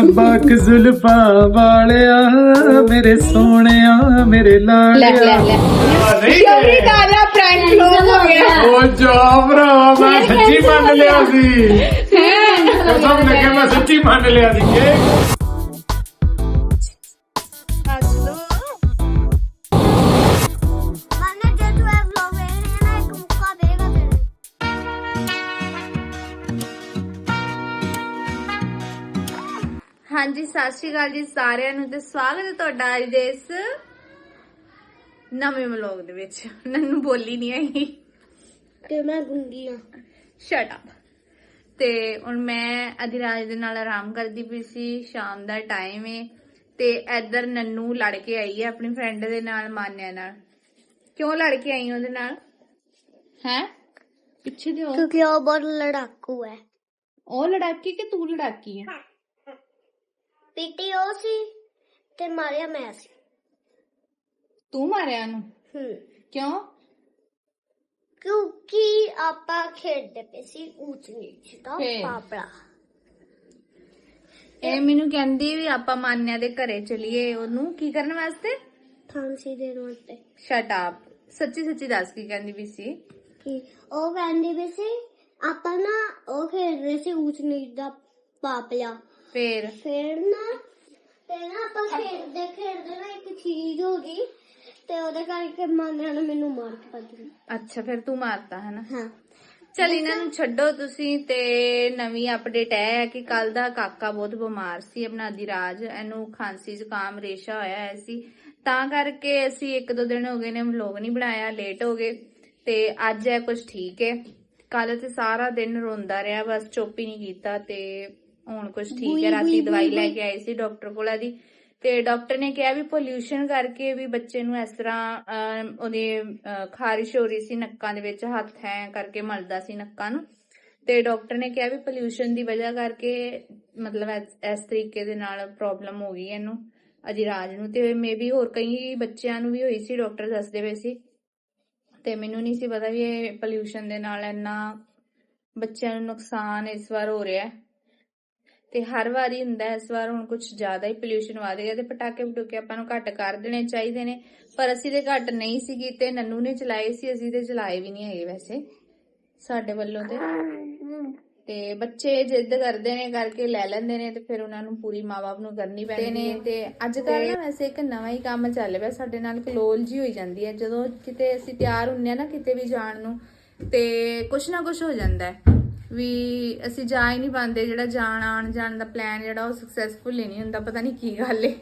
ਲੰਬਾ ਜ਼ੁਲਫਾਂ ਵਾਲਿਆ ਮੇਰੇ ਸੋਹਣਿਆ ਮੇਰੇ ਲੈ ਲਾਲਿਆ ਲੈ ਲੈ। ਸ਼ੌਰੀ ਕਾਲਾ ਪ੍ਰੈਂਕ ਫਲੋਪ ਹੋ ਗਿਆ। ਉਹ ਜਾ ਭਰਾ ਮੈਂ ਸੱਚੀ ਮੰਨ ਲਿਆ ਸੀ। ਮੈਂ ਸੱਚੀ ਮੰਨ ਲਿਆ ਸੀ ਕਿ ਹਾਂਜੀ ਸਤਿ ਸ਼੍ਰੀ ਅਕਾਲ ਜੀ ਸਾਰਿਆਂ ਨੂੰ ਤੇ ਸਵਾਗਤ ਹੈ ਤੁਹਾਡਾ ਅੱਜ ਦੇ ਇਸ ਨਵੇਂ ਵਲੌਗ ਦੇ ਵਿੱਚ। ਮੈਨੂੰ ਬੋਲੀ ਨਹੀਂ ਆਈ। ਤੇ ਮੈਂ ਗੁੰਗੀ ਆ। ਸ਼ਟ ਅਪ ਤੇ ਹੁਣ ਮੈਂ ਅਧਿਰਾਜ ਦੇ ਨਾਲ ਆਰਾਮ ਕਰਦੀ ਪਈ ਸੀ ਸ਼ਾਮ ਦਾ ਟਾਈਮ ਏ ਤੇ ਇੱਧਰ ਨੰਨੂ ਲੜ ਕੇ ਆਈ ਹੈ ਆਪਣੀ ਫਰੈਂਡ ਦੇ ਨਾਲ ਮਾਨਿਆ ਨਾਲ। ਕਿਉਂ ਲੜ ਕੇ ਆਈ ਉਹਦੇ ਨਾਲ? ਹੈ? ਪਿੱਛੇ ਦੇ ਉਹ। ਕਿਉਂਕਿ ਉਹ ਬਹੁਤ ਲੜਾਕੂ ਹੈ। ਉਹ ਲੜਾਕੀ ਕਿ ਤੂੰ ਲੜਾਕੀ ਹੈ? ਪੀਟੀ ਉਹ ਸੀ ਤੇ ਮਾਰਿਆ ਮੈਂ ਸੀ ਤੂੰ ਮਾਰਿਆ ਨੂੰ ਹੂੰ ਕਿਉਂ ਕਿਉਂਕਿ ਆਪਾਂ ਖੇਡਦੇ ਪਏ ਸੀ ਉੱਚ ਨੀਚ ਦਾ ਫੇਰ? ਪਾਪੜਾ ਇਹ ਮੈਨੂੰ ਕਹਿੰਦੀ ਵੀ ਆਪਾਂ ਮਾਨਿਆ ਦੇ ਘਰੇ ਚਲੀਏ ਉਹਨੂੰ ਕੀ ਕਰਨ ਵਾਸਤੇ ਫਾਂਸੀ ਦੇ ਨੋਟ ਸ਼ਟ ਅਪ ਸੱਚੀ ਸੱਚੀ ਦੱਸ ਕੀ ਕਹਿੰਦੀ ਵੀ ਸੀ ਕਿ ਉਹ ਕਹਿੰਦੀ ਵੀ ਸੀ ਆਪਾਂ ਨਾ ਉਹ ਖੇਡ ਰਹੇ ਸੀ ਉੱਚ ਨੀਚ ਦਾ ਪਾਪਲਾ ਫੇਰ? ਫਿਰ ਨਾ ਤੇ ਨਾ ਆਪਾਂ ਖੇਡਦੇ ਖੇਡਦੇ ਨਾ ਇੱਕ ਚੀਜ਼ ਹੋ ਗਈ ਤੇ ਉਹਦੇ ਕਰਕੇ ਮਾਨਿਆ ਨੇ ਮੈਨੂੰ ਮਾਰ ਕੇ ਭੱਜ ਗਈ ਅੱਛਾ ਫਿਰ ਤੂੰ ਮਾਰਤਾ ਹੈ ਨਾ ਹਾਂ। ਚਲ ਇਹਨਾਂ ਨੂੰ ਛੱਡੋ ਤੁਸੀਂ ਤੇ ਨਵੀਂ ਅਪਡੇਟ ਹੈ ਕਿ ਕੱਲ ਦਾ ਕਾਕਾ ਬਹੁਤ ਬਿਮਾਰ ਸੀ ਆਪਣਾ ਅਧਿਰਾਜ ਇਹਨੂੰ ਖਾਂਸੀ ਜ਼ੁਕਾਮ ਰੇਸ਼ਾ ਹੋਇਆ ਹੈ ਸੀ। ਤਾਂ ਕਰਕੇ ਅਸੀਂ ਇੱਕ ਦੋ ਦਿਨ ਹੋ ਗਏ ਨੇ ਵਲੋਗ ਨਹੀਂ ਬਣਾਇਆ ਲੇਟ ਹੋ ਗਏ ਤੇ ਅੱਜ ਹੈ ਕੁਝ ਠੀਕ ਹੈ। ਕੱਲ ਤੇ ਸਾਰਾ ਦਿਨ ਰੋਂਦਾ ਰਿਹਾ ਬਸ ਚੁੱਪ ਹੀ ਨਹੀਂ ਕੀਤਾ ਤੇ ਹੁਣ ਕੁਝ ਠੀਕ ਹੈ ਰਾਤੀ ਦਵਾਈ ਲੈ ਕੇ ਆਏ ਸੀ ਡਾਕਟਰ ਕੋਲ ਦੀ ਤੇ ਡਾਕਟਰ ਨੇ ਕਿਹਾ ਵੀ ਪੋਲਿਊਸ਼ਨ ਕਰਕੇ ਵੀ ਬੱਚੇ ਨੂੰ ਇਸ ਤਰ੍ਹਾਂ ਉਹਦੇ ਖਾਰਿਸ਼ ਹੋ ਰਹੀ ਸੀ ਨੱਕਾਂ ਦੇ ਵਿੱਚ ਹੱਥ ਐ ਕਰਕੇ ਮਲਦਾ ਸੀ ਨੱਕਾਂ ਨੂੰ। ਤੇ ਡਾਕਟਰ ਨੇ ਕਿਹਾ ਵੀ ਪੋਲਿਊਸ਼ਨ ਦੀ ਵਜ੍ਹਾ ਕਰਕੇ ਮਤਲਬ ਇਸ- ਤਰੀਕੇ ਦੇ ਨਾਲ ਪ੍ਰੋਬਲਮ ਹੋ ਗਈ ਹੈ ਇਹਨੂੰ ਅਜਿਰਾਜ ਨੂੰ। ਤੇ ਮੇਬੀ ਹੋਰ ਕਈ ਬੱਚਿਆਂ ਨੂੰ ਵੀ ਹੋਈ ਸੀ ਡਾਕਟਰ ਦੱਸਦੇ ਪਏ ਸੀ। ਤੇ ਮੈਨੂੰ ਨਹੀਂ ਸੀ ਪਤਾ ਵੀ ਇਹ ਪੋਲਿਊਸ਼ਨ ਦੇ ਨਾਲ ਇੰਨਾ ਬੱਚਿਆਂ ਨੂੰ ਨੁਕਸਾਨ ਇਸ ਵਾਰ ਹੋ ਰਿਹਾ ਹੈ। ਤੇ ਹਰ ਵਾਰੀ ਹੁੰਦਾ ਇਸ ਵਾਰ ਹੁਣ ਕੁਝ ਜ਼ਿਆਦਾ ਹੀ ਪੋਲਿਊਸ਼ਨ ਵਧ ਗਿਆ ਤੇ ਪਟਾਕੇ ਪਟੂਕੇ ਆਪਾਂ ਨੂੰ ਘੱਟ ਕਰ ਦੇਣੇ ਚਾਹੀਦੇ ਨੇ। ਪਰ ਅਸੀਂ ਤੇ ਘੱਟ ਨਹੀਂ ਸੀ ਕੀਤੇ ਨੰਨੂ ਨੇ ਚਲਾਏ ਸੀ ਅਸੀਂ ਤੇ ਚਲਾਏ ਵੀ ਨਹੀਂ ਹੈਗੇ ਵੈਸੇ ਸਾਡੇ ਵੱਲੋਂ ਤੇ। ਤੇ ਬੱਚੇ ਜਿੱਦ ਕਰਦੇ ਨੇ ਕਰਕੇ ਲੈ ਲੈਂਦੇ ਨੇ ਤੇ ਫਿਰ ਉਹਨਾਂ ਨੂੰ ਪੂਰੀ ਮਾਂ-ਬਾਪ ਨੂੰ ਕਰਨੀ ਪੈਂਦੀ ਨੇ ਤੇ ਅੱਜ ਕੱਲ ਨਾ ਵੈਸੇ ਇੱਕ ਨਵਾਂ ਹੀ ਕੰਮ ਚੱਲ ਪਿਆ ਸਾਡੇ ਨਾਲ ਕਲੋਲ ਜੀ ਹੋਈ ਜਾਂਦੀ ਹੈ। ਜਦੋਂ ਕਿਤੇ ਅਸੀਂ ਤਿਆਰ ਹੁੰਨੇ ਆ ਨਾ ਕਿਤੇ ਵੀ ਜਾਣ ਨੂੰ ਤੇ ਕੁਛ ਨਾ ਕੁਛ ਹੋ ਜਾਂਦਾ ਹੈ। ਵੀ ਅਸੀਂ ਜਾ ਹੀ ਨਹੀਂ ਪਾਉਂਦੇ, ਜਿਹੜਾ ਜਾਣ ਆਣ ਜਾਣ ਦਾ ਪਲਾਨ ਜਿਹੜਾ ਉਹ ਸਕਸੈਸਫੁਲ ਹੀ ਨਹੀਂ ਹੁੰਦਾ, ਪਤਾ ਨਹੀਂ ਕੀ ਗੱਲ ਏ।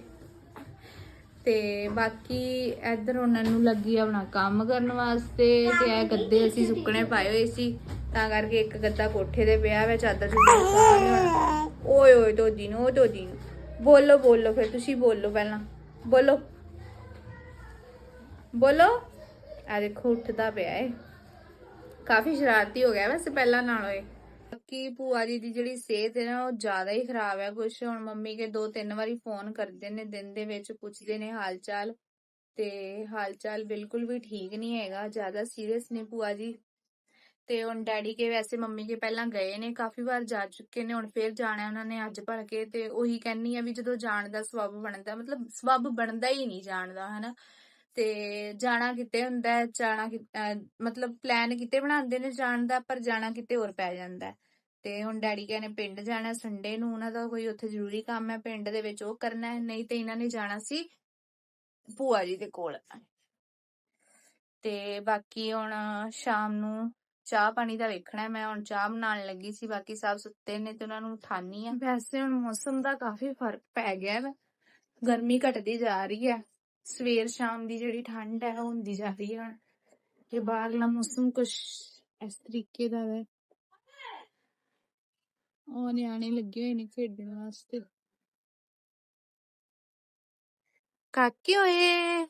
ਤੇ ਬਾਕੀ ਇੱਧਰ ਉਹਨਾਂ ਨੂੰ ਲੱਗੀ ਆਪਣਾ ਕੰਮ ਕਰਨ ਵਾਸਤੇ ਤੇ ਇਹ ਗੱਦੇ ਅਸੀਂ ਸੁੱਕਣੇ ਪਾਏ ਹੋਏ ਸੀ, ਤਾਂ ਕਰਕੇ ਇੱਕ ਗੱਦਾ ਕੋਠੇ ਦੇ ਪਿਆ ਵੇ, ਚਾਦਰ ਚੁੱਦਰ ਪਾ ਲਿਆ। ਓਏ ਓਏ ਦੋਦੀ ਨੂੰ ਉਹ ਦੋਦੀ ਨੂੰ ਬੋਲੋ ਬੋਲੋ ਫਿਰ, ਤੁਸੀਂ ਬੋਲੋ ਪਹਿਲਾਂ। ਬੋਲੋ। ਬੋਲੋ। ਆ ਦੇਖੋ, ਉੱਠਦਾ ਪਿਆ ਏ। ਕਾਫੀ ਸ਼ਰਾਰਤੀ ਹੋ ਗਿਆ ਵੈਸੇ ਪਹਿਲਾਂ ਨਾਲੋਂ ਇਹ। ਕਿ ਭੂਆ ਜੀ ਦੀ ਜਿਹੜੀ ਸਿਹਤ ਹੈ ਨਾ, ਉਹ ਜ਼ਿਆਦਾ ਹੀ ਖਰਾਬ ਹੈ ਕੁਛ। ਹੁਣ ਮੰਮੀ ਕੇ ਦੋ ਤਿੰਨ ਵਾਰੀ ਫੋਨ ਕਰਦੇ ਨੇ, ਦਿਨ ਦੇ ਵਿੱਚ ਪੁੱਛਦੇ ਨੇ ਹਾਲ ਚਾਲ ਤੇ ਹਾਲ ਚਾਲ ਬਿਲਕੁਲ ਵੀ ਠੀਕ ਨਹੀਂ ਹੈਗਾ, ਜ਼ਿਆਦਾ ਸੀਰੀਅਸ ਨੇ ਭੂਆ ਜੀ। ਤੇ ਹੁਣ ਡੈਡੀ ਕੇ ਵੈਸੇ ਮੰਮੀ ਕੇ ਪਹਿਲਾਂ ਗਏ ਨੇ, ਕਾਫੀ ਵਾਰ ਜਾ ਚੁੱਕੇ ਨੇ, ਹੁਣ ਫੇਰ ਜਾਣਾ ਉਹਨਾਂ ਨੇ ਅੱਜ ਭਰ ਕੇ। ਤੇ ਉਹੀ ਕਹਿੰਨੀ ਆ ਵੀ ਜਦੋਂ ਜਾਣ ਦਾ ਸਬਬ ਬਣਦਾ, ਮਤਲਬ ਸਬਬ ਬਣਦਾ ਹੀ ਨਹੀਂ ਜਾਣ ਦਾ, ਹਨਾ। ਤੇ ਜਾਣਾ ਕਿਤੇ ਹੁੰਦਾ ਹੈ ਜਾਣਾ ਮਤਲਬ ਪਲਾਨ ਕਿਤੇ ਬਣਾਉਂਦੇ ਨੇ ਜਾਣ ਦਾ, ਪਰ ਜਾਣਾ ਕਿਤੇ ਹੋਰ ਪੈ ਜਾਂਦਾ। ਹੈ। ਤੇ ਹੁਣ ਡੈਡੀ ਕਹਿੰਦੇ ਪਿੰਡ ਜਾਣਾ ਸੰਡੇ ਨੂੰ ਉਹਨਾਂ ਦਾ ਕੋਈ ਉੱਥੇ ਜ਼ਰੂਰੀ ਕੰਮ ਹੈ, ਪਿੰਡ ਦੇ ਵਿੱਚ ਉਹ ਕਰਨਾ ਹੈ, ਨਹੀਂ ਤੇ ਇਹਨਾਂ ਨੇ ਜਾਣਾ ਸੀ ਭੂਆ ਜੀ ਦੇ ਕੋਲ। ਤੇ ਬਾਕੀ ਹੁਣ ਸ਼ਾਮ ਨੂੰ ਚਾਹ ਪਾਣੀ ਦਾ ਵੇਖਣਾ ਮੈਂ ਹੁਣ ਚਾਹ ਬਣਾਉਣ ਲੱਗੀ ਸੀ, ਬਾਕੀ ਸਭ ਸੁੱਤੇ ਨੇ ਤੇ ਉਹਨਾਂ ਨੂੰ ਉਠਾਨੀ ਆ। ਵੈਸੇ ਹੁਣ ਮੌਸਮ ਦਾ ਕਾਫੀ ਫ਼ਰਕ ਪੈ ਗਿਆ ਹੈ ਗਰਮੀ ਘਟਦੀ ਜਾ ਰਹੀ ਹੈ, ਸਵੇਰ ਸ਼ਾਮ ਦੀ ਜਿਹੜੀ ਠੰਡ ਹੈ ਉਹ ਹੁੰਦੀ ਜਾ ਰਹੀ ਹੈ ਤੇ ਬਾਹਰਲਾ ਮੌਸਮ ਕੁਛ ਇਸ ਤਰੀਕੇ ਦਾ ਹੈ। ਉਹ ਨਿਆਣੇ ਲੱਗੇ ਹੋਏ ਨੇ ਖੇਡਣ ਵਾਸਤੇ। ਕਾਕੇ ਹੋਏ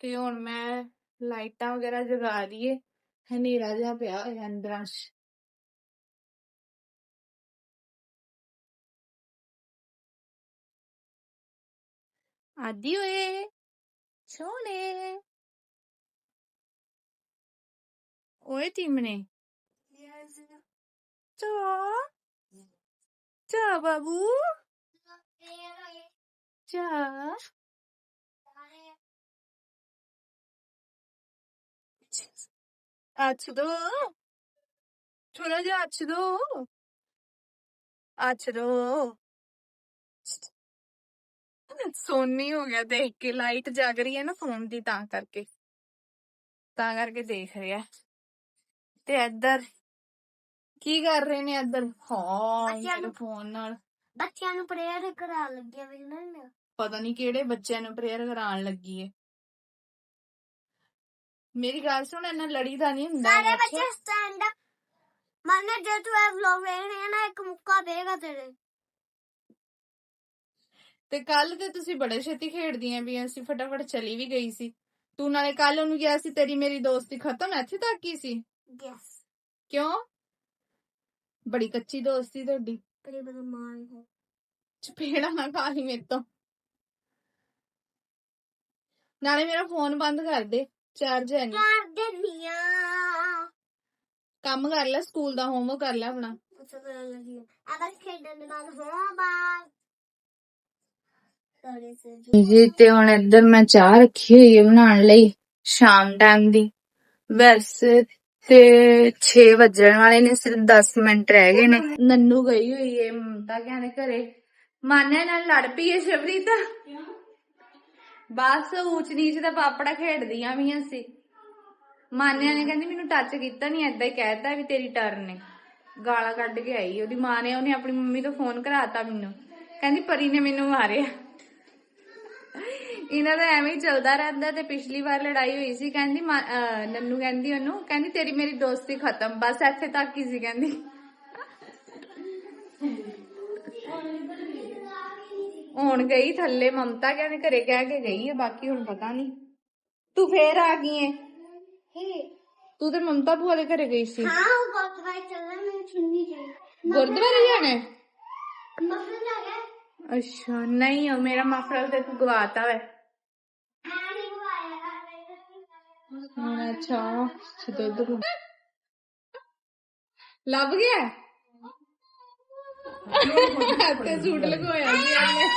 ਤੇ ਹੁਣ ਮੈਂ ਲਾਈਟਾਂ ਵਗੈਰਾ ਜਗਾ ਦਈਏ ਹਨੇਰਾ ਜਿਹਾ ਪਿਆ ਹੋਇਆ ਅੰਦਰਾਂ 'ਚ। ਆਦੀ ਓਏ! ਸੋਹਣੇ ਓਏ ਟਿਮਨੇ ਤੋ ਚਾ ਬਾਬੂ ਚਾ açıdı. Şuracı açıdı. açıdı। Soni ਹੋ ਗਿਆ ਦੇਖ ਕੇ ਲਾਈਟ ਜਗ ਰਹੀ ਹੈ ਨਾ ਫੋਨ ਦੀ ਤਾਂ ਕਰਕੇ ਤਾਂ ਕਰਕੇ ਦੇਖ ਰਿਹਾ ਤੇ ਇੱਧਰ ਕੀ ਕਰ ਰਹੇ ਨੇ ਇੱਧਰ? ਹਾਂ ਬੱਚਿਆਂ ਨੂੰ- ਫੋਨ ਨਾਲ। ਬੱਚਿਆਂ ਨੂੰ ਪ੍ਰੇਅਰ ਕਰਾ ਲੱਗਿਆ ਵੇਖਣਾ ਨਾ ਪਤਾ ਨਹੀਂ ਕਿਹੜੇ ਬੱਚਿਆਂ ਨੂੰ ਪ੍ਰੇਅਰ ਕਰਾਉਣ ਲੱਗੀ ਏ। ਮੇਰੀ ਗੱਲ ਸੁਣ ਇਹਨਾਂ ਲੜੀ ਦਾ ਨਹੀਂ ਹੁੰਦਾ ਸਾਰੇ ਹੈਗਾ, ਬੱਚੇ ਸਟੈਂਡ ਅਪ ਮਨ ਜੇ ਤੂੰ ਇਹ ਵਲੌਗ ਵੇਖਣੇ ਨਾ ਇੱਕ ਮੁੱਕਾ ਦੇਗਾ ਤੇਰੇ। ਤੇ ਕੱਲ ਤੇ ਤੁਸੀਂ ਬੜੇ ਛੇਤੀ ਖੇਡਦੀਆਂ ਵੀ ਅਸੀਂ ਫਟਾਫਟ ਚਲੀ ਵੀ ਗਈ ਸੀ। ਤੂੰ ਨਾਲੇ ਕੱਲ ਉਹਨੂੰ ਕਿਹਾ ਸੀ ਤੇਰੀ ਮੇਰੀ ਦੋਸਤੀ ਖਤਮ ਇੱਥੇ ਤੱਕ ਹੀ ਸੀ? ਯੈਸ ਕਿਉਂ? ਬੜੀ ਕੱਚੀ ਦੋਸਤੀ ਤੁਹਾਡੀ। ਤੇਰੇ ਬਦਲ ਮਾਰ ਹੈ ਚਪੇੜਾ ਨਾ ਖਾ ਲਈ ਮੇਰੇ ਤੋਂ। ਨਾਲੇ ਮੇਰਾ ਫੋਨ ਬੰਦ ਕਰ ਦੇ। ਚਾਰਜ ਹੈ ਨਹੀਂ। ਕਰ ਦੇਨੀਆ ਕੰਮ ਕਰ ਲੈ ਸਕੂਲ ਦਾ ਹੋਮਵਰਕ ਕਰ ਲੈ ਆਪਣਾ। ਅਗਰ ਖੇਡਣ ਦੇ ਬਾਅਦ ਜੀ ਤੇ ਹੁਣ ਇੱਧਰ ਮੈਂ ਚਾਹ ਰੱਖੀ ਹੋਈ ਹੈ ਬਣਾਉਣ ਲਈ ਸ਼ਾਮ ਟਾਈਮ ਦੀ। ਵੈਸੇ ਤੇ 6 ਵੱਜਣ ਵਾਲੇ ਨੇ, ਸਿਰਫ 10 ਮਿੰਟ ਰਹਿ ਗਏ ਨੇ। ਨੰਨੂ ਗਈ ਹੋਈ ਏ ਮਮਤਾ ਕਹਿੰਦੇ ਘਰੇ। ਮਾਨਿਆ ਨਾਲ ਲੜ ਪਈ ਏ ਸ਼ਬਰੀਤ ਬਸ ਊਚ ਨੀਚ ਦਾ ਪਾਪੜਾ ਖੇਡਦੀਆਂ ਵੀ ਸੀ। ਮਾਨਿਆ ਨੇ ਕਹਿੰਦੀ, ਮੈਨੂੰ ਟੱਚ ਕੀਤਾ ਨਹੀਂ ਐਦਾਂ ਹੀ ਕਹਿਤਾ ਵੀ ਤੇਰੀ ਟਰਨ ਨੇ ਗਾਲਾਂ ਕੱਢ ਕੇ ਆਈ। ਉਹਦੀ ਮਾਂ ਨੇ, ਉਹਨੇ ਆਪਣੀ ਮੰਮੀ ਤੋਂ ਫੋਨ ਕਰਾਤਾ ਮੈਨੂੰ। ਕਹਿੰਦੀ, ਪਰੀ ਨੇ ਮੈਨੂੰ ਮਾਰਿਆ। ਇਹਨਾਂ ਦਾ ਐਵੇਂ ਹੀ ਚੱਲਦਾ ਰਹਿੰਦਾ ਤੇ ਪਿਛਲੀ ਵਾਰ ਲੜਾਈ ਹੋਈ ਸੀ ਕਹਿੰਦੀ ਮਾ- ਅਹ ਨੰਨੂ ਕਹਿੰਦੀ ਉਹਨੂੰ ਕਹਿੰਦੀ ਤੇਰੀ ਮੇਰੀ ਦੋਸਤੀ ਖਤਮ ਬਸ ਇੱਥੇ ਤੱਕ ਹੀ ਸੀ ਕਹਿੰਦੀ। ਹੁਣ ਗਈ ਥੱਲੇ ਮਮਤਾ ਕਹਿੰਦੇ ਘਰੇ ਕਹਿ ਕੇ ਗਈ ਹੈ ਬਾਕੀ ਹੁਣ ਪਤਾ ਨਹੀਂ। ਤੂੰ ਫੇਰ ਆ ਗਈ ਹੈ ਹੇ ਤੂੰ ਤੇ ਮਮਤਾ ਭੂਆ ਦੇ ਘਰੇ ਗਈ ਸੀ। ਹਾਂ ਉਹ ਬਹੁਤ ਵਾਰ ਚੱਲਣਾ ਮੈਨੂੰ ਸੁਣਨੀ ਚਾਹੀਦੀ। ਗੁਰਦੁਆਰੇ ਜਾਣਾ ਹੈ? ਮਫਲਰ ਲੱਗਾ ਅੱਛਾ ਨਹੀਂ ਉਹ ਮੇਰਾ ਮਫਰਲ ਤੇ ਤੂੰ ਗਵਾਤਾ ਵੇ ਮੈਂ ਨਹੀਂ ਬੁਆਇਆ ਲੱਭ ਗਿਆ? ਤੇ ਸੂਟ ਲਗਵਾਇਆ ਉਹਨੇ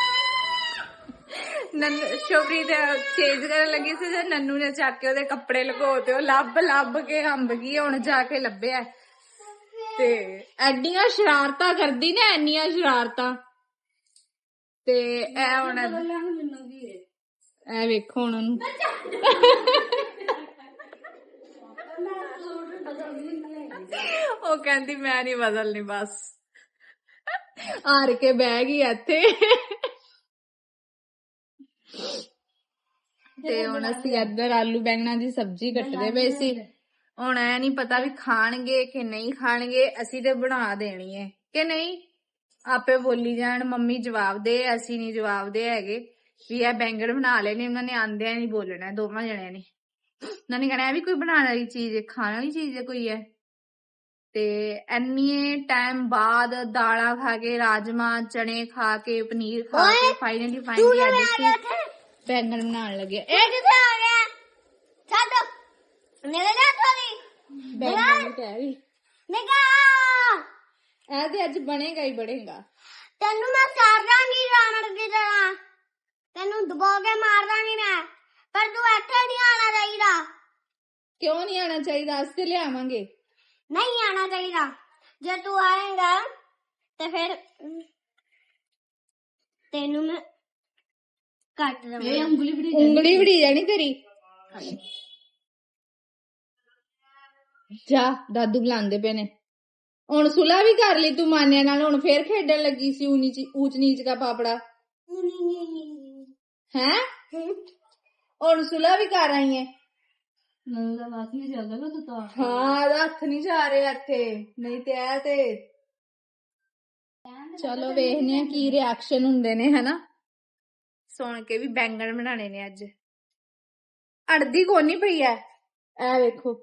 ਨੰਨ ਸ਼ੋਭਰੀ ਦੇ ਚੇਂਜ ਕਰਨ ਲੱਗੀ ਸੀ ਤੇ ਨੰਨੂ ਨੇ ਚੱਕ ਕੇ ਉਹਦੇ ਕੱਪੜੇ ਲਗੋ ਤੇ ਉਹ ਲੱਭ ਲੱਭ ਕੇ ਹੰਬ ਗਈ ਹੁਣ ਜਾ ਕੇ ਲੱਭਿਆ ਤੇ ਐਡੀਆਂ ਸ਼ਰਾਰਤਾਂ ਕਰਦੀ ਨੇ ਐਨੀਆਂ ਸ਼ਰਾਰਤਾਂ। ਤੇ ਇਹ ਹੁਣ ਇਹ ਵੇਖੋ ਹੁਣ ਉਹਨੂੰ। ਉਹ ਕਹਿੰਦੀ ਮੈਂ ਨਹੀਂ ਬਦਲਣੀ ਬਸ। ਹਾਰ ਕੇ ਬਹਿ ਗਈ ਇੱਥੇ। ਤੇ ਹੁਣ ਅਸੀਂ ਇੱਧਰ ਆਲੂ ਬੈਂਗਣਾ ਦੀ ਸਬਜ਼ੀ ਕੱਟਦੇ ਪਏ ਸੀ। ਹੁਣ ਐ ਨਹੀਂ ਪਤਾ ਵੀ ਖਾਣਗੇ ਕਿ ਨਹੀਂ ਖਾਣਗੇ ਅਸੀਂ ਤੇ ਬਣਾ ਦੇਣੀ ਹੈ ਕਿ ਨਹੀਂ? ਆਪੇ ਬੋਲੀ ਜਾਣ ਮੰਮੀ ਜਵਾਬ ਦੇ ਅਸੀਂ ਨਹੀਂ ਜਵਾਬ ਦੇ ਹੈਗੇ। ਵੀ ਇਹ ਬੈਂਗਣ ਬਣਾ ਲੈਣੇ ਉਹਨਾਂ ਨੇ ਆਂਦਿਆਂ ਨਹੀਂ ਬੋਲਣਾ ਦੋਵਾਂ ਜਣਿਆਂ ਨੇ। ਉਹਨਾਂ ਨੇ ਕਹਿਣਾ ਇਹ ਵੀ ਕੋਈ ਬਣਾਉਣ ਵਾਲੀ ਚੀਜ਼ ਹੈ ਖਾਣ ਵਾਲੀ ਚੀਜ਼ ਹੈ ਕੋਈ ਹੈ ਤੇ ਇੰਨੇ ਟਾਈਮ ਬਾਅਦ ਦਾਲਾਂ ਖਾ ਕੇ ਰਾਜਮਾ ਚਣੇ ਖਾ ਕੇ ਪਨੀਰ ਖਾ ਕੇ ਫਾਈਨਲੀ ਫਾਈਨਲੀ ਅੱਜ ਅਸੀਂ ਬੈਂਗਣ ਬਣਾਉਣ ਲੱਗੇ। ਇਹ ਕਿੱਥੇ ਆ ਗਿਆ? ਛੱਡ। ਮੇਰੇ ਨਾਲ ਥੋੜੀ ਬੈਂਗਣ ਕਹਿ ਰਹੀ। ਨਿਗਾ ਇਹ ਤੇ ਅੱਜ ਬਣੇਗਾ ਹੀ ਬਣੇਗਾ। ਤੈਨੂੰ ਮੈਂ ਸਾਰਦਾ ਨਹੀਂ ਰਾਵਣ ਦੀ ਤਰ੍ਹਾਂ। ਤੈਨੂੰ ਦਬੋ ਕੇ ਮਾਰਦਾ ਨਹੀਂ ਮੈਂ। ਪਰ ਤੂੰ ਇੱਥੇ ਨਹੀਂ ਆਣਾ ਚਾਹੀਦਾ। ਕਿਉਂ ਨਹੀਂ ਆਣਾ ਚਾਹੀਦਾ? ਅਸੀਂ ਲਿਆਵਾਂਗੇ। ਨਹੀਂ ਆਣਾ ਚਾਹੀਦਾ। ਜੇ ਤੂੰ ਆਏਗਾ ਤੇ ਫਿਰ ਤੈਨੂੰ ਮੈਂ ਕੱਟ ਦਵਾਂਗਾ। ਉਂਗਲੀ ਵੜੀ ਜਾਣੀ ਤੇਰੀ। ਜਾ ਦਾਦੂ ਬੁਲਾਉਂਦੇ ਪਏ ਨੇ। ਹੁਣ ਸੁਲਾ ਵੀ ਕਰ ਲਈ ਤੂੰ ਮਾਨਿਆ ਨਾਲ ਹੁਣ ਫੇਰ ਖੇਡਣ ਲੱਗੀ ਸੀ ਊਨੀ ਚ ਊਚ ਨੀਚ ਦਾ ਪਾਪੜਾ। ਹੈ? ਹੁਣ ਸੁਲਾ ਵੀ ਕਰ ਆਈ ਹੈ ਹਾਂ ਇਹਦਾ ਹੱਥ ਨਹੀਂ ਜਾ ਰਿਹਾ ਇੱਥੇ। ਨਹੀਂ ਤੇ ਇਹ ਤੇ ਚਲੋ ਵੇਖਨੇ ਆ ਕੀ ਰਿਐਕਸ਼ਨ ਹੁੰਦੇ ਨੇ ਹਨਾ? ਸੁਣ ਕੇ ਵੀ ਬੈਂਗਣ ਬਣਾਣੇ ਨੇ ਅੱਜ। ਅੜਦੀ ਕੋ ਨਹੀਂ ਪਈ ਐ? ਐ ਵੇਖੋ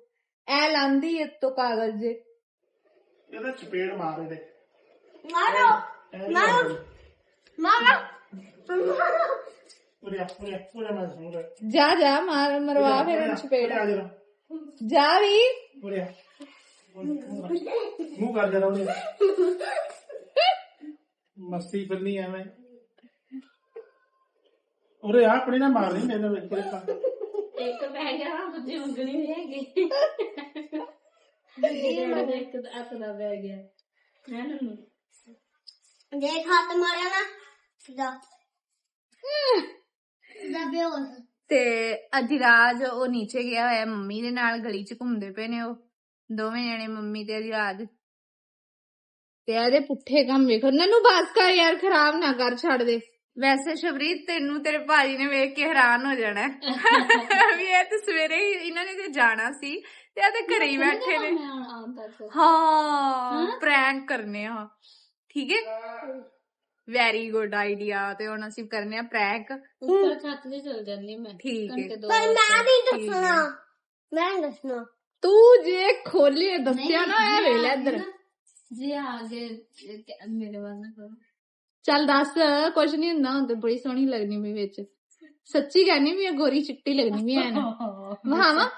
ਐ ਲਾਂਦੀ ਉੱਤੋਂ ਕਾਗਜ਼ ਜੇ। ਇਹਦਾ ਚਪੇੜ ਮਾਰ ਇਹਦੇ। ਮਾਰੋ ਮਾਰੋ ਮਾਰੋ। ਉਰੇ ਉਰੇ ਉਰੇ ਮੈਂ ਸੁਣ ਜਾ ਜਾ ਮਾਰ ਮਰਵਾ ਫਿਰ ਉਹਨੂੰ ਚਪੇੜ। ਆ ਜਰਾ ਜਾ ਵੀ। ਉਰੇ ਮੂੰਹ ਕਰ ਜਰਾ ਉਰੇ ਮਸਤੀ ਫਿਰਨੀ ਐਵੇਂ। ਉਰੇ ਆ ਆਪਣੀ ਨਾ ਮਾਰ ਲਈ ਮੈਨੂੰ ਵਿੱਚ ਪਾ ਇੱਕ ਪੈ ਗਿਆ ਦੂਜੀ ਉਂਗਲੀ ਨਹੀਂ ਹੈਗੀ। ਦੂਜੀ ਇੱਕ ਹੱਥ ਦਾ ਪੈ ਗਿਆ। ਹੈ ਨਾ ਦੇਖ ਹੱਥ ਮਾਰਿਆ ਨਾ। ਸਿੱਧਾ ਤੇ ਅਧਿਰਾਜ ਉਹ ਨੀਚੇ ਗਿਆ ਹੋਇਆ ਮੰਮੀ ਦੇ ਨਾਲ ਗਲੀ 'ਚ ਘੁੰਮਦੇ ਪਏ ਨੇ ਉਹ। ਦੋਵੇਂ ਜਣੇ ਮੰਮੀ ਤੇ ਅਧਿਰਾਜ ਤੇ ਇਹਦੇ ਪੁੱਠੇ ਕੰਮ ਵੇਖੋ। ਨਨੂ ਬਾਸ ਕਰ ਯਾਰ ਖਰਾਬ ਨਾ ਕਰ ਛੱਡ ਦੇ। ਵੈਸੇ ਸ਼ਬਰੀਤ ਤੈਨੂੰ ਤੇਰੇ ਭਾਜੀ ਨੇ ਵੇਖ ਕੇ ਹੈਰਾਨ ਹੋ ਜਾਣਾ। ਵੀ ਇਹ ਤਾਂ ਸਵੇਰੇ ਹੀ ਇਹਨਾਂ ਨੇ ਤੇ ਜਾਣਾ ਸੀ ਤੇ ਇਹ ਤਾਂ ਘਰੇ ਹੀ ਬੈਠੇ ਨੇ। ਹਾਂ ਪ੍ਰੈਂਕ ਕਰਨੇ ਆ। ਠੀਕ ਹੈ। ਵੈਰੀ ਗੁੱਡ ਆਈਡੀਆ ਤੇ ਹੁਣ ਅਸੀਂ ਕਰਨੇ ਆ ਪ੍ਰੈਂਕ ਉੱਪਰ ਛੱਤ ਤੇ ਚਲ ਜਾਂਦੀ ਮੈਂ। ਠੀਕ ਹੈ। ਘੰਟੇ ਦੋ ਪਰ ਮੈਂ ਨਹੀਂ ਦੱਸਣਾ। ਮੈਂ ਨੀ ਦੱਸਣਾ। ਤੂੰ ਜੇ ਖੋਲੀ ਦੱਸਿਆ ਨਾ ਇਹ ਵੇਖ ਲੈ ਇੱਧਰ। ਜੀ ਆਗੇ ਮੇਰੇ ਵੱਲ ਨਾ ਕਰੋ। ਚੱਲ ਦੱਸ ਕੁਝ ਨਹੀਂ ਹੁੰਦਾ ਹੁਣ ਤੇ ਬੜੀ ਸੋਹਣੀ ਲੱਗਣੀ ਵੀ ਵਿੱਚ। ਸੱਚੀ ਕਹਿੰਨੀ ਵੀ ਇਹ ਗੋਰੀ ਚਿੱਟੀ ਲੱਗਣੀ ਵੀ ਐ ਨਾ ਵਾਹਾਂ।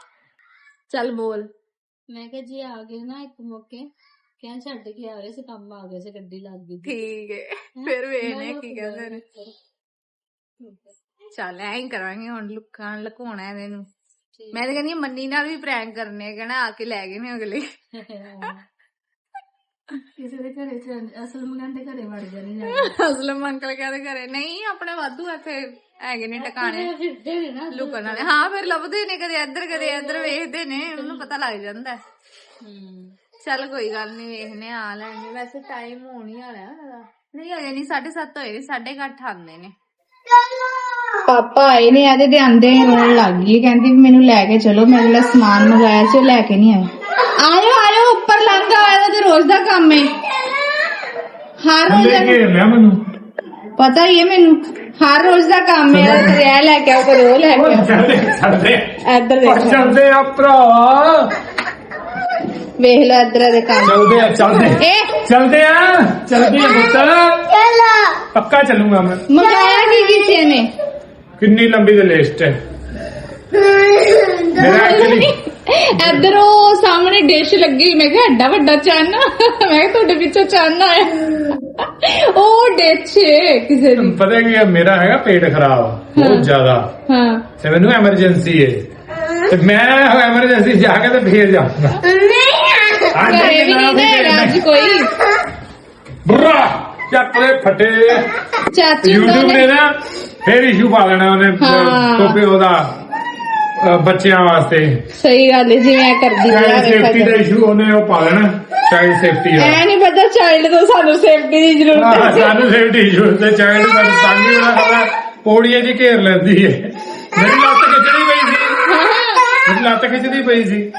ਚੱਲ ਬੋਲ। ਮੈਂ ਕਿਹਾ ਜੀ ਆ ਗਏ ਨਾ ਇੱਕ ਮੌਕੇ ਕਹਿ ਛੱਡ ਕੇ ਆ ਰਹੇ ਸੀ ਕੰਮ ਆ ਗਏ ਸੀ ਗੱਡੀ ਲੱਗ ਗਈ ਸੀ। ਠੀਕ ਹੈ? ਫਿਰ ਵੇਖਨੇ ਕੀ ਕਿਹਾ ਕਹਿੰਦੇ ਨੇ। ਚੱਲ। ਐਂ ਹੀ ਕਰਾਂਗੇ ਹੁਣ ਲੁੱਕਾਂ ਲੁਕਾਉਣਾ ਇਹਦੇ ਨੂੰ। ਮੈਂ ਤਾਂ ਕਹਿੰਦੀ ਹਾਂ ਮੰਨੀ ਨਾਲ ਵੀ ਪ੍ਰੈਂਕ ਕਰਨੇ ਆ ਕਹਿਣਾ ਆ ਕੇ ਲੈ ਗਏ ਨੇ ਅਗਲੇ। ਕਿਸੇ ਦੇ ਘਰੇ ਚ ਅਸਲ ਮਗਨ ਦੇ ਘਰੇ ਵੜ ਜਾਣੀ ਜਾ ਅਸਲਮ ਅੰਕਲ ਕਹਿੰਦੇ ਘਰੇ ਨਹੀਂ ਆਪਣੇ ਵਾਧੂ ਇੱਥੇ ਹੈਗੇ ਨੇ ਟਿਕਾਣੇ। ਫਿਰਦੇ ਨੇ ਨਾ ਲੁਕਣ ਵਾਲੇ। ਹਾਂ ਫਿਰ ਲੱਭਦੇ ਨੇ ਕਦੇ ਇੱਧਰ ਕਦੇ ਇੱਧਰ ਵੇਖਦੇ ਨੇ ਉਹਨੂੰ ਪਤਾ ਲੱਗ ਜਾਂਦਾ। ਹੈ। ਹੂੰ। ਚੱਲ ਕੋਈ ਗੱਲ ਨਹੀਂ ਵੇਖਨੇ ਆ ਲੈਣਗੇ ਵੈਸੇ ਟਾਈਮ ਹੋਣ ਹੀ ਵਾਲਾ ਹੈ ਉਹਦਾ। ਨਹੀਂ ਅਜੇ ਨਹੀਂ 7:30 ਹੋਏ ਨੇ 8:30 ਆਉਂਦੇ ਨੇ। ਪਾਪਾ ਆਏ ਨੇ ਇਹਦੇ ਦੇ ਆਂਦੇ ਰੋਣ ਲੱਗ ਗਈ ਕਹਿੰਦੀ ਵੀ ਮੈਨੂੰ ਲੈ ਕੇ ਚਲੋ ਮੈਂ ਜਿਹੜਾ ਸਮਾਨ ਮੰਗਾਇਆ ਸੀ ਉਹ ਲੈ ਕੇ ਨਹੀਂ ਆਏ ਆਇਓ ਆਇਓ ਉੱਪਰ ਲੰਘਾ ਇਹਦਾ ਤੇ ਰੋਜ਼ ਦਾ ਕੰਮ ਹੈ ਹਰ ਰੋਜ਼ ਲੈ ਕੇ ਲਿਆ ਮੈਨੂੰ। ਪਤਾ ਹੀ ਹੈ ਮੈਨੂੰ। ਹਰ ਰੋਜ਼ ਦਾ ਕੰਮ ਹੈ ਤੇ ਇਹ ਲੈ ਕੇ ਆਓ ਕਦੇ ਉਹ ਲੈ ਕੇ ਆਓ। ਚੱਲਦੇ ਚੱਲਦੇ। ਇੱਧਰ ਦੇਖੋ। ਚੱਲਦੇ ਆ ਭਰਾ। ਵੇਖ ਲੈ ਇੱਧਰ ਦੇ ਕੰਮ ਚੱਲਦੇ ਆ ਚੱਲਦੇ ਇਹ ਚੱਲਦੇ ਆ ਚੱਲਦੇ ਆ ਪੁੱਤ ਚੱਲ ਪੱਕਾ ਚੱਲੂਗਾ ਮੈਂ ਮੰਗਾਇਆ ਕੀ ਕੀਤੀ ਇਹਨੇ ਕਿੰਨੀ ਲੰਬੀ ਦੀ ਲਿਸਟ ਹੈ ਮੇਰਾ ਐਕਚੁਅਲੀ ਇੱਧਰ ਉਹ ਸਾਹਮਣੇ ਡਿਸ਼ ਲੱਗੀ ਮੈਂ ਕਿਹਾ ਐਡਾ ਵੱਡਾ ਚੰਨ ਮੈਂ ਕਿਹਾ ਤੁਹਾਡੇ ਪਿੱਛੇ ਚੰਨ ਆਇਆ ਉਹ ਡਿਸ਼ ਕਿਸੇ ਦੀ ਪਤਾ ਕੀ ਹੈ ਮੇਰਾ ਹੈਗਾ ਪੇਟ ਖਰਾਬ ਬਹੁਤ ਜ਼ਿਆਦਾ ਹਾਂ ਤੇ ਮੈਨੂੰ ਐਮਰਜੈਂਸੀ ਹੈ ਤੇ ਮੈਂ ਐਮਰਜੈਂਸੀ ਜਾ ਕੇ ਤੇ ਫੇਰ ਜਾਊਂਗਾ ਘਰੇ ਵੀ ਨਹੀਂ ਨਾ ਹੈਗਾ ਅੱਜ ਕੋਈ। ਬੁਰਾ ਚੱਪਲੇ ਫਟੇ। ਚਾਚੀ YouTube ਨੇ ਨੇ ਨਾ ਫੇਰ ਇਸ਼ੂ ਪਾ ਦੇਣਾ ਉਹਨੇ ਹਾਂ। ਟੋਪੇ ਉਹਦਾ ਅ, ਬੱਚਿਆਂ ਵਾਸਤੇ। ਸਹੀ ਗੱਲ ਹੈ ਜਿਵੇਂ ਇਹ ਕਰਦੀ ਚਾਈਲਡ ਸੇਫਟੀ ਦਾ ਇਸ਼ੂ ਉਹਨੇ ਉਹ ਪਾ ਦੇਣਾ ਚਾਈਲਡ ਸੇਫਟੀ ਦਾ। ਐ ਨਹੀਂ ਪਤਾ ਚਾਈਲਡ ਤੋਂ ਸਾਨੂੰ ਸੇਫਟੀ ਦੀ ਜ਼ਰੂਰਤ ਹਾਂ ਸਾਨੂੰ ਸੇਫਟੀ ਇਸ਼ੂ ਤੇ ਚਾਈਲਡ ਦਾ ਸਾਂਝੀ ਵਾਲਾ ਸਾਲਾ ਪੌੜੀਆਂ 'ਚ ਘੇਰ ਲੈਂਦੀ ਹੈ ਮੇਰੀ ਲੱਤ ਖਿੱਚਦੀ ਪਈ ਸੀ। ਮੇਰੀ ਲੱਤ ਖਿੱਚਦੀ ਪਈ ਸੀ।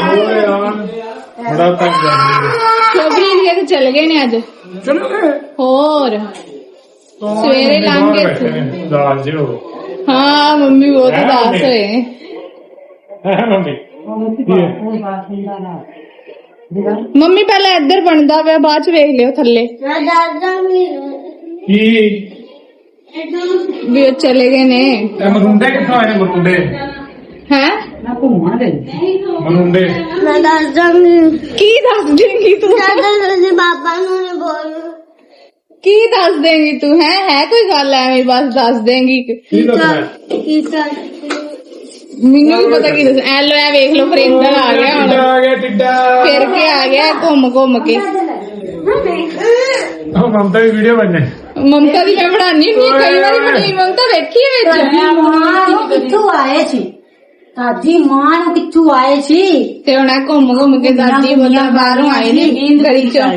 ਓਏ ਯਾਰ ਬੜਾ ਤੰਗ ਸ਼ੋਭਰੀ ਚਲੇ ਗਏ ਨੇ ਅੱਜ। ਚਲੋ ਗਏ? ਹੋਰ। ਸਵੇਰੇ ਲੰਘ ਗਏ। ਦਾਲ ਜਿਓ ਹਾਂ ਮੰਮੀ ਬਹੁਤ ਹੈਂ, ਉਦਾਸ? ਹੋਏ। ਹੈ ਮੰਮੀ? ਹੈ? ਮੰਮੀ ਪਹਿਲਾਂ ਇੱਧਰ ਬਣਦਾ ਪਿਆ ਬਾਅਦ ਚ ਵੇਖ ਲਿਓ ਥੱਲੇ। ਵੀ ਕੀ? ਵੀ ਉਹ ਚਲੇ ਗਏ ਨੇ। ਇਹ ਮਰੁੰਡੇ ਕਿੱਥੋਂ ਆਏ ਨੇ ਮਰੁੰਡੇ? ਹੈ ਮਰੁੰਡੇ ਮੈਂ ਦਾਦਾ ਵੀ ਕੀ ਦੱਸ ਦੇਂਗੀ ਤੂੰ ਦਾਦਾ ਦੇ ਬਾਬਾ ਨੂੰ ਨੇ ਬੋਲ ਕੀ ਦੱਸ ਦੇਂਗੀ ਤੂੰ ਹੈ ਹੈ ਕੋਈ ਗੱਲ ਐਵੇਂ ਬਸ ਦੱਸ ਦੇਂਗੀ ਕੀ ਦੱਸਣਾ ਕੀਤਾ ਮੈਨੂੰ ਵੀ ਪਤਾ ਕੀ ਦੱਸ ਐ ਲੋ ਐ ਵੇਖ ਲੋ ਫਰਿੰਦਰ ਆ ਗਿਆ ਹੁਣ ਟਿੱਡਾ ਆ ਗਿਆ ਟਿੱਡਾ ਫਿਰ ਕੇ ਆ ਗਿਆ ਘੁੰਮ ਘੁੰਮ ਕੇ ਉਹ ਮਮਤਾ ਦੀ ਵੀਡੀਓ ਬਣਨੇ ਮਮਤਾ ਦੀ ਮੈਂ ਬਣਾਣੀ ਨਹੀਂ ਕਈ ਵਾਰੀ ਬਣੀ ਮਮਤਾ ਵੇਖੀ ਹੈ ਵਿੱਚ ਮਾਂ ਨੂੰ ਕਿੱਥੋਂ ਆਏ ਸੀ ਦਾਦੀ ਮਾਂ ਨੂੰ ਕਿੱਥੋਂ ਆਏ ਸੀ ਤੇ ਹੁਣ ਐ ਘੁੰਮ ਘੁੰਮ ਕੇ ਦਾਦੀ ਬੋਲਾ ਬਾਹਰੋਂ ਆਏ ਨੇ ਗਲੀ ਚੋਂ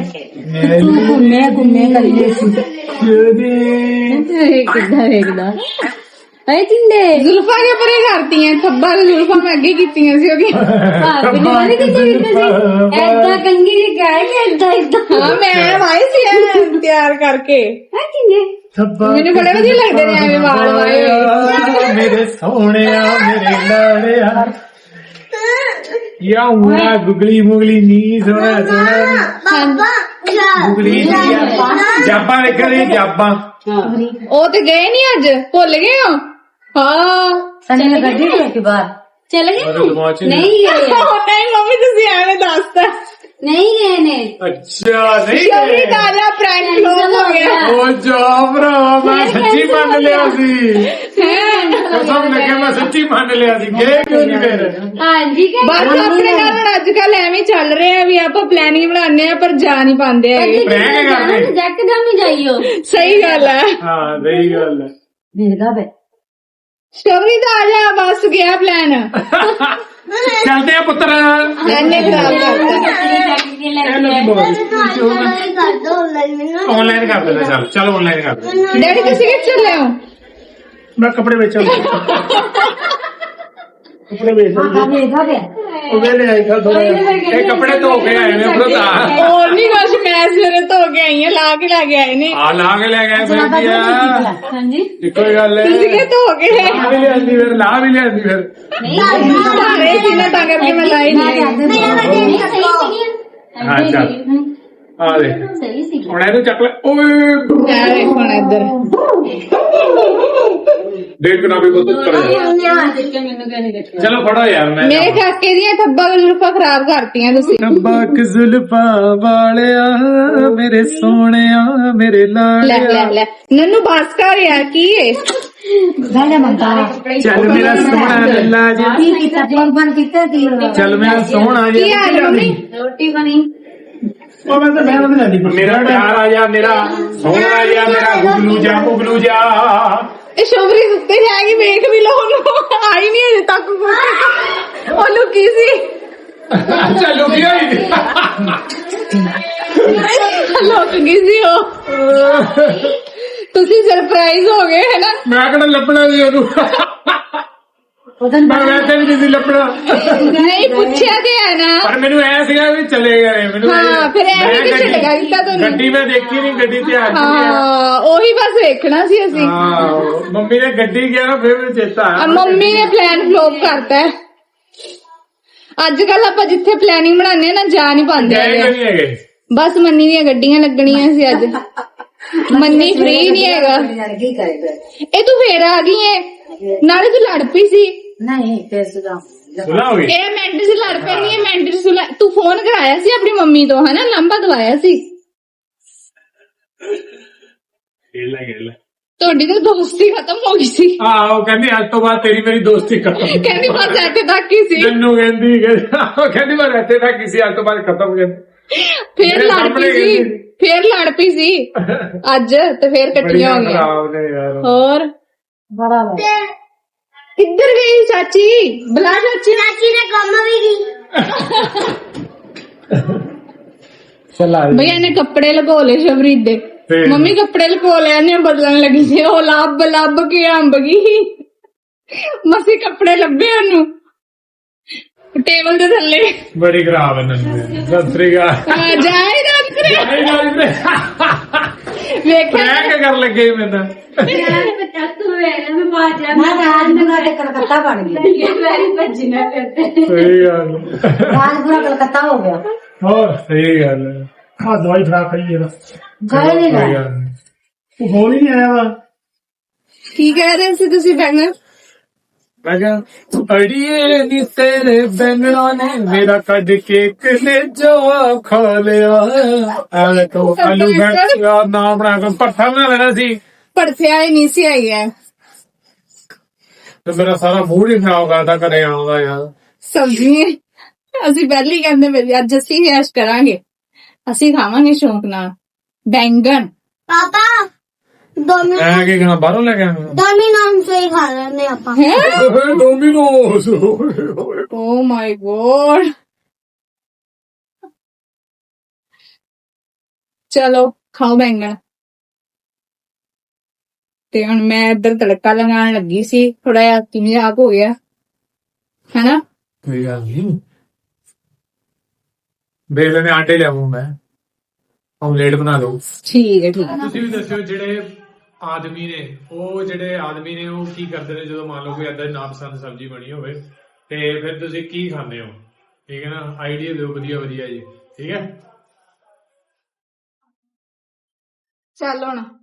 ਤੂੰ ਘੁੰਮੇ ਘੁੰਮੇ ਕਰੀਏ। ਸੀ ਕਿੱਦਾਂ ਵੇਖਦਾ? ਐ ਜਿੰਦੇ ਜ਼ੁਲਫਾ ਕੇ ਪਰੇ ਕਰਤੀਆਂ ਥੱਬਾ ਤੇ ਜ਼ੁਲਫਾ ਮੈਂ ਅੱਗੇ ਕੀਤੀਆਂ ਸੀ ਉਹਦੀਆਂ। ਐਦਾਂ ਕੰਗੀ ਦੀ ਗਾਇ ਕਿ ਐਦਾਂ ਐਦਾਂ ਹਾਂ ਮੈਂ ਵਾਏ ਸੀ ਐ ਤਿਆਰ ਕਰਕੇ। ਹੈ ਕਿੰਨੇ? ਮੈਨੂੰ ਬੜੇ ਵਧੀਆ ਲੱਗਦੇ ਨੇ ਐਵੇਂ ਵਾਲ ਵਾਏ ਹੋਏ ਮੇਰੇ ਸੋਹਣਿਆ ਮੇਰੇ ਲਾੜਿਆ। ਯਾ ਉਨਾ ਗੁਗਲੀ ਮੁਗਲੀ ਨੀ ਸੋਹਣਾ ਸੋਹਣਾ ਬਾਬਾ ਜਾ ਗੁਗਲੀ ਦੀ ਜਾਬਾਂ ਨਿਕਲੀ ਜਾਬਾਂ ਉਹ ਤੇ ਗਏ ਨਹੀਂ ਅੱਜ? ਭੁੱਲ ਗਏ ਹੋ? ਹਾਂ। ਸਨੀ ਗੱਡੀ ਦੇ ਕੇ ਬਾਹਰ। ਚਲ ਗਏ ਮਤਲਬ ਪਹੁੰਚ ਨਹੀਂ। ਨਹੀਂ। ਗਏ ਨਹੀਂ ਮੰਮੀ ਤੁਸੀਂ ਐਵੇਂ ਦੱਸਤਾ। ਨਹੀਂ ਗਏ ਨੇ। ਅੱਛਾ ਨਹੀਂ ਸ਼ਬਰੀ ਤਾਜਾ ਪ੍ਰੈਂਕ ਫਲੋਪ ਹੋ ਗਿਆ। ਉਹ ਜਾ ਭਰਾ ਮੈਂ ਸੱਚੀ ਮੰਨ ਲਿਆ ਸੀ। ਕਸਮ ਲੱਗੇ ਮੈਂ ਸੱਚੀ ਮੰਨ ਲਿਆ ਸੀ। ਗਏ ਕਿਉਂ ਨਹੀਂ ਫਿਰ? ਹਾਂਜੀ ਕਿ ਬਸ ਆਪਣੇ ਨਾਲ ਹੁਣ ਅੱਜ ਕੱਲ ਐਵੇਂ ਚੱਲ ਰਿਹਾ ਆ ਵੀ ਆਪਾਂ ਪਲੈਨਿੰਗ ਬਣਾਉਂਦੇ ਆ ਪਰ ਜਾ ਨਹੀਂ ਪਾਉਂਦੇ ਹੈਗੇ। ਪ੍ਰੈਂਕ ਕਰਦੇ। ਦਾ ਵੀ ਜਾਈਓ। ਸਹੀ ਗੱਲ ਹੈ। ਹਾਂ ਸਹੀ ਗੱਲ ਹੈ। ਵੇਖਦਾ ਬੇ। ਸ਼ਬਰੀ ਤਾਜਾ ਬਸ ਗਿਆ ਪਲਾਨ ਚੱਲਦੇ ਆ ਪੁੱਤਰ ਐਨੇ ਖਰਾਬ ਕਰਤਾ ਇਹਨਾਂ ਦੀ ਬੋਲ ਆਨਲਾਈਨ ਕਰ ਦੋ ਆਨਲਾਈਨ ਮੈਨੂੰ ਆਨਲਾਈਨ ਕਰ ਦੇਣਾ ਚੱਲ ਚੱਲ ਆਨਲਾਈਨ ਕਰ ਦੇ ਡੈਡੀ ਤੁਸੀਂ ਕਿੱਥੇ ਚੱਲੇ ਹੋ ਮੈਂ ਕੱਪੜੇ ਵੇਚਾਂ ਕੱਪੜੇ ਵੇਚ ਮੈਂ ਸਵੇਰੇ ਧੋ ਕੇ ਆਈ ਆ ਲਾ ਕੇ ਲੈ ਕੇ ਆਏ ਨੇ। ਆ ਲਾ ਕੇ ਲੈ ਗਏ ਫਿਰ ਕੀ ਆ ਹਾਂਜੀ? ਇੱਕੋ ਹੀ ਗੱਲ ਹੈ। ਤੁਸੀਂ ਕਿ ਧੋ ਕੇ ਲਾ ਵੀ ਲਿਆਂਦੀ ਫਿਰ ਲਾ ਵੀ ਲਿਆਂਦੀ ਫਿਰ। ਸਾਰੇ ਸੀ ਨਾ ਤਾਂ ਕਰਕੇ ਮੈਂ ਲਾਈ ਨਹੀਂ ਹਾਂ ਚੱਲ ਆ ਦੇ ਸਹੀ ਸੀ ਹੁਣ ਇਹਨੂੰ ਚੱਕ ਲੈ। ਓਏ। ਦੇਖੋ ਹੁਣ ਇੱਧਰ। ਨਾ ਵੀ ਬਹੁਤ ਉੱਤਰ ਦੇਖਿਆ ਚਲੋ ਫੜੋ ਯਾਰ ਮੈਂ ਮੇਰੇ ਕਾਕੇ ਦੀਆਂ ਥੱਬਾ ਗਲੂਫਾ ਖਰਾਬ ਕਰਤੀਆਂ ਤੁਸੀਂ। ਨੱਬਕ ਜ਼ੁਲਫਾਂ ਵਾਲਿਆ ਮੇਰੇ ਸੋਹਣਿਆ ਮੇਰੇ ਲੈ ਲੈ ਲੈ। ਨੰਨੂ ਬਾਸ ਕਰ ਯਾਰ ਕੀ ਏ? ਚੱਲ ਮੇਰਾ ਸੋਹਣਾ ਲੱਲਾ ਜੀ। ਕੀ ਕੀ ਚੱਲ ਮੇਰਾ ਸੋਹਣਾ ਕੀ ਜੀ ਹਾਲ ਮੰਮੀ? ਰੋਟੀ ਬਣੀ। ਉਹ ਮੈਂ ਤਾਂ ਮੈਂ ਨਹੀਂ ਮੇਰਾ ਪਿਆਰ ਆ ਜਾ ਮੇਰਾ ਸੋਹਣਾ ਜਾ ਮੇਰਾ ਗੁਗਲੂ ਜਾ ਗੁਗਲੂ ਜਾ। ਇਹ ਸ਼ੋਭਰੀ ਉੱਤੇ ਜਾਏਗੀ ਵੇਖ ਵੀ ਲਓ ਉਹਨੂੰ। ਆਈ ਨਹੀਂ ਅਜੇ ਤੱਕ ਕੁਛ। ਉਹਨੂੰ ਕੀ ਸੀ? ਚੱਲੋ ਕੀ ਹੋਈ। ਲੋਕ ਗਈ ਸੀ ਉਹ। ਤੁਸੀਂ ਸਰਪ੍ਰਾਈਜ਼ ਹੋ ਗਏ ਹੈ ਨਾ? ਮੈਂ ਕਿਹੜਾ ਲੱਭਣਾ ਸੀ ਉਹਨੂੰ? ਉਹਦਾਂ ਮੈਂ ਵੈਸੇ ਵੀ ਨਹੀਂ ਸੀ ਲੱਭਣਾ। ਨਹੀਂ ਪੁੱਛਿਆ ਤੇ ਹੈ ਨਾ। ਪਰ ਮੈਨੂੰ ਐ ਸੀਗਾ ਵੀ ਚਲੇ ਗਏ ਮੈਨੂੰ ਹਾਂ, ਫਿਰ ਐਂ ਮੈਂ ਵੀ ਗੱਡੀ- ਝਟਕਾ ਦਿੱਤਾ ਤੁਹਾਨੂੰ। ਗੱਡੀ ਮੈਂ ਦੇਖੀ ਨਹੀਂ ਗੱਡੀ ਤੇ ਆ ਚੁੱਕੀ ਹੈ ਹਾਂ ਉਹੀ ਬਸ ਵੇਖਣਾ ਸੀ ਅਸੀਂ। ਹਾਂ ਮੰਮੀ ਨੇ ਗੱਡੀ ਗਿਆ ਨਾ ਫਿਰ ਮੈਨੂੰ ਚੇਤਾ ਆ ਆਇਆ ਮੰਮੀ ਨੇ ਪਲਾਨ ਫਲੋਪ ਕਰਤਾ ਹੈ। ਅੱਜ ਕੱਲ ਆਪਾਂ ਜਿੱਥੇ ਪਲੈਨਿੰਗ ਬਣਾਉਂਦੇ ਆ ਨਾ ਜਾ ਨਹੀਂ ਪਾਉਂਦੇ ਗਏ ਹੈਗੇ। ਨਹੀਂ ਹੈਗੇ? ਬਸ ਮੰਨੀ ਦੀਆਂ ਗੱਡੀਆਂ ਲੱਗਣੀਆਂ ਸੀ ਅੱਜ। ਮੰਨੀ ਫ੍ਰੀ ਨਹੀਂ ਹੈਗਾ। ਕੀ ਕਰੇਗਾ ਇਹ ਤੂੰ ਫੇਰ ਆ ਗਈ ਏ। ਨਾਲੇ ਤੂੰ ਲੜ ਪਈ ਸੀ। ਨਹੀਂ ਫੇਰ ਸੁਦਾ ਸੁਣਾ ਹੋ ਗਈ ਇਹ ਮਿੰਟ 'ਚ ਲੜ ਪੈਣੀ ਹੈ ਮਿੰਟ 'ਚ ਸੁਲਾ ਤੂੰ ਫੋਨ ਕਰਾਇਆ ਸੀ ਆਪਣੀ ਮੰਮੀ ਤੋਂ ਹਨਾ? ਲੰਬਾ ਦਵਾਇਆ ਸੀ। ਖੇਲ ਲੈ ਖੇਲ ਲੈ। ਤੁਹਾਡੀ ਤਾਂ ਦੋਸਤੀ ਖਤਮ ਹੋ ਗਈ ਸੀ। ਹਾਂ ਉਹ ਕਹਿੰਦੀ ਅੱਜ ਤੋਂ ਬਾਅਦ ਤੇਰੀ ਮੇਰੀ ਦੋਸਤੀ ਖਤਮ ਕਹਿੰਦੀ ਬਸ ਇੱਥੇ ਤੱਕ ਹੀ ਸੀ। ਮੈਨੂੰ ਕਹਿੰਦੀ ਕਹਿੰਦੀ ਉਹ ਕਹਿੰਦੀ ਮੈਂ ਰਹਿਤੇ ਤਾਂ ਕਿਸੇ ਅੱਜ ਤੋਂ ਬਾਅਦ ਖਤਮ ਕਰ ਫੇਰ ਮੇਰੇ ਲੜ ਸਾਹਮਣੇ ਪਈ ਸੀ। ਕਹਿੰਦੀ। ਫੇਰ ਲੜ ਪਈ ਸੀ। ਅੱਜ ਤੇ ਫੇਰ ਇਕੱਠੀਆਂ ਬੜੀਆਂ ਹੋ ਗਈਆਂ। ਖਰਾਬ ਨੇ ਯਾਰ। ਹੋਰ? ਬੜਾ ਵਾ ਕਿੱਧਰ ਗਈ ਚਾਚੀ? ਬੁਲਾ ਚਾਚੀ। ਚਾਚੀ ਨੇ ਕੰਮ ਵੀ ਕੀ ਚੱਲ ਆ ਭਈ ਇਹਨੇ ਕੱਪੜੇ ਲਗੋ ਲਏ ਸ਼ਬਰੀਦ ਦੇ। ਫੇਰ? ਮੰਮੀ ਕੱਪੜੇ ਲਗੋ ਲਏ ਇਹਨੇ ਬਦਲਣ ਲੱਗੀ ਸੀ। ਉਹ ਲੱਭ ਲੱਭ ਕੇ ਅੰਬ ਗਈ। ਮਸੀ ਕੱਪੜੇ ਲੱਭੇ ਉਹਨੂੰ। ਟੇਬਲ ਦੇ ਥੱਲੇ। ਬੜੀ ਖਰਾਬ ਹੈ ਨੰਨੂ ਸਤਿ ਸ੍ਰੀ ਅਕਾਲ। ਆ ਜਾਏ ਨਾ ਕਰੇ ਨਹੀਂ ਨਹੀਂ ਵੇਖਿਆ ਮੈਂ ਕੀ ਕਰ ਲੱਗੇ ਮੈਨੂੰ? ਤੂੰ ਵੇਲੇ ਮੈਂ ਬਾਜਾ ਮੈਂ ਰਾਜਪੁਰਾ ਤੇ ਕਲਕੱਤਾ ਬਣ ਗਈ ਇਹ ਵਾਰੀ ਭੱਜਣਾ ਫਿਰਦੇ ਸਹੀ ਗੱਲ। ਰਾਜਪੁਰਾ ਕਲਕੱਤਾ ਹੋ ਗਿਆ ਹੋਰ ਸਹੀ ਗੱਲ। ਆ ਦਵਾਈ ਫੜਾ ਖਾਈ ਇਹਦਾ ਗਏ ਨਹੀਂ ਗੱਲ। ਨੀ। ਉਹ ਫੋਨ ਹੀ ਨਹੀਂ ਆਇਆ ਵਾ। ਕੀ ਕਹਿ ਰਹੇ ਸੀ ਤੁਸੀਂ ਬੈਂਗਰ ਮੈਂ ਕਿਹਾ ਅੜੀਏ ਨੀ ਤੇਰੇ ਬੈਂਗਣਾ ਨੇ ਮੇਰਾ ਕੱਢ ਕੇ ਕਲੇ ਜਵਾ ਖਾ ਲਿਆ ਆਲੇ ਤੋਂ ਆਲੂ ਬੈਂਗਣਾ ਨਾ ਬਣਾ ਕੇ ਪੱਠਾ ਬਣਾ ਲੈਣਾ ਸੀ ਪਰਥਿਆ ਹੀ ਨਹੀਂ ਸੀ ਆਈ ਹੈ ਤੇ ਮੇਰਾ ਸਾਰਾ ਮੂਡ ਹੀ ਖਰਾਬ ਕਰਦਾ ਘਰੇ ਆਉਂਦਾ ਯਾਰ ਸਬਜ਼ੀ ਅਸੀਂ ਪਹਿਲੀ ਕਹਿੰਦੇ ਵੀ ਅੱਜ ਅਸੀਂ ਐਸ਼ ਕਰਾਂਗੇ ਅਸੀਂ ਖਾਵਾਂਗੇ ਸ਼ੌਂਕ ਨਾਲ ਬੈਂਗਣ ਪਾਪਾ ਦੋਨੋਂ ਐ ਕੀ ਕਹਾਂ ਬਾਹਰੋਂ ਲੈ ਕੇ ਆਇਆ ਡੋਮੀਨੋਜ਼ ਤੋਂ ਹੀ ਖਾ ਲੈਂਦੇ ਆਪਾਂ। ਹੈ? ਡੋਮੀਨੋਸ ਓ ਮਾਈ ਗੋਡ ਚਲੋ ਖਾਓ ਬੈਂਗਣ। ਤੇ ਹੁਣ ਮੈਂ ਇੱਧਰ ਤੜਕਾ ਲਗਾਉਣ ਲੱਗੀ ਸੀ ਥੋੜਾ ਜਿਹਾ ਕਿਮਜਾਕ ਹੋ ਗਿਆ। ਹੈਨਾ? ਕੋਈ ਗੱਲ ਨਹੀਂ ਬੇਲੇ ਨੇ ਆਂਡੇ ਲਿਆਵਾਂ ਮੈਂ। ਆਮਲੇਟ ਬਣਾ ਲਓ। ਠੀਕ ਹੈ ਠੀਕ ਹੈ। ਤੁਸੀਂ ਵੀ ਦੱਸਿਓ ਜਿਹੜੇ ਆਦਮੀ ਨੇ, ਉਹ ਜਿਹੜੇ ਆਦਮੀ ਨੇ, ਉਹ ਕੀ ਕਰਦੇ ਨੇ ਜਦੋਂ ਮੰਨ ਲਓ ਕੋਈ ਏਦਾਂ ਦੀ ਨਾਪਸੰਦ ਸਬਜ਼ੀ ਬਣੀ ਹੋਵੇ, ਤੇ ਫਿਰ ਤੁਸੀਂ ਕੀ ਖਾਂਦੇ ਹੋ? ਠੀਕ ਹੈ ਨਾ? ਆਈਡੀਆ ਦਿਓ, ਵਧੀਆ ਵਧੀਆ ਜੀ। ਠੀਕ ਹੈ? ਚੱਲ ਹੁਣ।